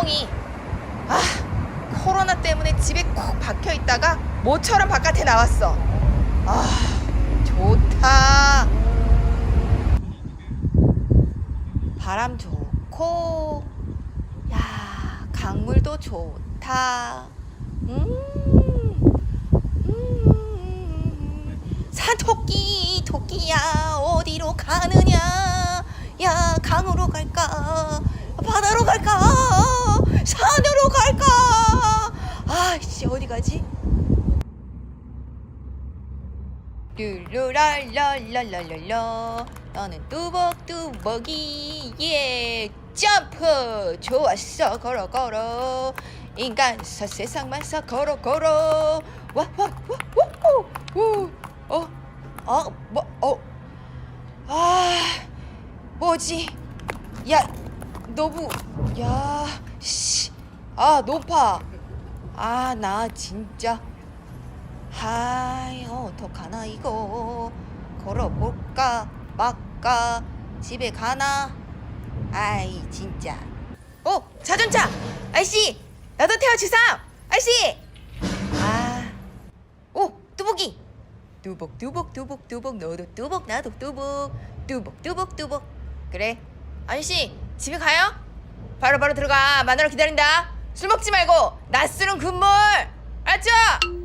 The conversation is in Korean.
멍멍이. 아, 코로나 때문에 집에 콕 박혀 있다가 모처럼 바깥에 나왔어. 아, 좋다. 바람 좋고, 야, 강물도 좋다. 음, 음, 산토끼, 토끼야, 어디로 가느냐? 야, 강으로 갈까? 아씨, 어디 가지? 룰루랄랄랄랄랄라. 나는 뚜벅뚜벅이. 예 점프. 좋았어. 걸어 걸어. 인간사 세상만사 걸어 걸어. 와와와와와어어뭐어아 뭐지? 야 너무 야씨아 높아 아 나 진짜. 하이 어떡하나 이거. 걸어볼까 말까 집에 가나? 아이 진짜. 어 자동차! 아이씨 나도 태워주삼! 아이씨! 아 오 뚜벅이! 뚜벅 뚜벅 뚜벅 뚜벅 너도 뚜벅 나도 뚜벅. 뚜벅 뚜벅 뚜벅. 그래. 아저씨 집에 가요? 바로바로 들어가. 마누라 기다린다 술 먹지 말고 낮술은 금물 알았죠?